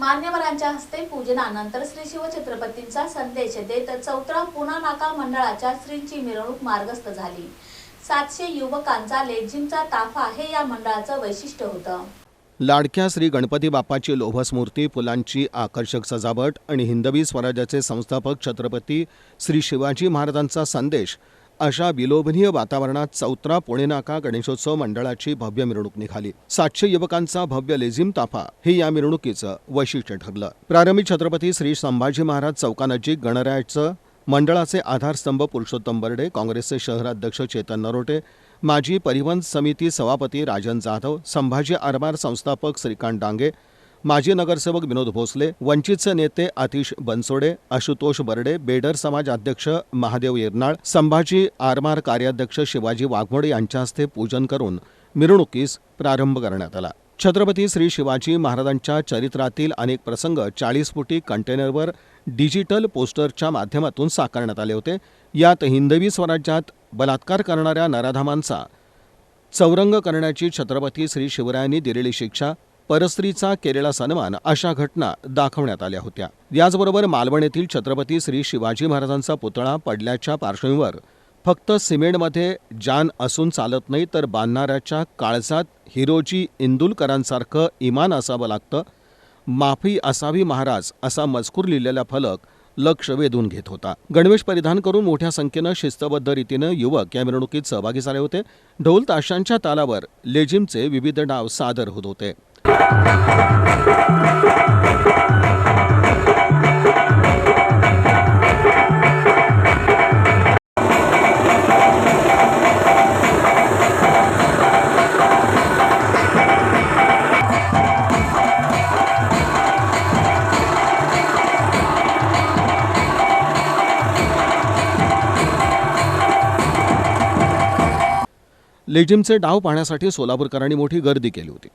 मान्यवरांच्या हस्ते पूजनानंतर श्री शिवछत्रपतींचा संदेश देत चौथरा पुणा नाका मंडळाच्या श्रींची मिरवणूक मार्गस्थ झाली. सातशे युवकांचा लेझिमचा ताफा हे या मंडळाचं वैशिष्ट्य होतं. लाडक्या श्री गणपती बाप्पाची लोभस मूर्ती फुलांची आकर्षक सजावट आणि हिंदवी स्वराज्याचे संस्थापक छत्रपती श्री शिवाजी महाराजांचा संदेश अशा विलोभनीय वातावरणात चौत्रा पुणे नाका गणेशोत्सव मंडळाची भव्य मिरवणूक निघाली. सातशे युवकांचा भव्य लेझिम ताफा हे या मिरवणुकीचं वैशिष्ट्य ठरलं. प्रारंभी छत्रपती श्री संभाजी महाराज चौकानजीक गणरायाचं मंडळाचे आधारस्तंभ पुरुषोत्तम बर्डे काँग्रेसचे शहराध्यक्ष चेतन नरोटे माजी परिवहन समिती सभापती राजन जाधव संभाजी आरमार संस्थापक श्रीकांत डांगे माजी नगरसेवक विनोद भोसले वंचितचे नेते आतिश बनसोडे आशुतोष बर्डे बेडर समाज अध्यक्ष महादेव येरनाळ संभाजी आरमार कार्याध्यक्ष शिवाजी वाघमोडे यांच्या हस्ते पूजन करून मिरवणुकीस प्रारंभ करण्यात आला. छत्रपती श्री शिवाजी महाराजांच्या चरित्रातील अनेक प्रसंग चाळीस फुटी कंटेनरवर डिजिटल पोस्टरच्या माध्यमातून साकारण्यात आले होते. यात हिंदवी स्वराज्यात बलात्कार करणाऱ्या नराधामांचा चौरंग करण्याची छत्रपती श्री शिवरायांनी दिलेली शिक्षा परस्त्रीचा केलेला सन्मान अशा घटना दाखवण्यात आल्या होत्या. याचबरोबर मालवण येथील छत्रपती श्री शिवाजी महाराजांचा पुतळा पडल्याच्या पार्श्वभूमीवर फक्त सिमेंटमध्ये जान असून चालत नाही तर बांधणाऱ्याच्या काळजात हिरोजी इंदुलकरांसारखं इमान असावं लागतं. माफी असावी महाराज असा मजकूर लिहिलेला फलक लक्ष वेधून घेत होता. गणवेश परिधान करून मोठ्या संख्येनं शिस्तबद्ध रीतीनं युवक या मिरवणुकीत सहभागी झाले होते. ढोल ताशांच्या तालावर लेझिमचे विविध डाव सादर होत होते. लेझिमचे डाव पाहण्यासाठी सोलापूरकरांनी मोठी गर्दी केली होती.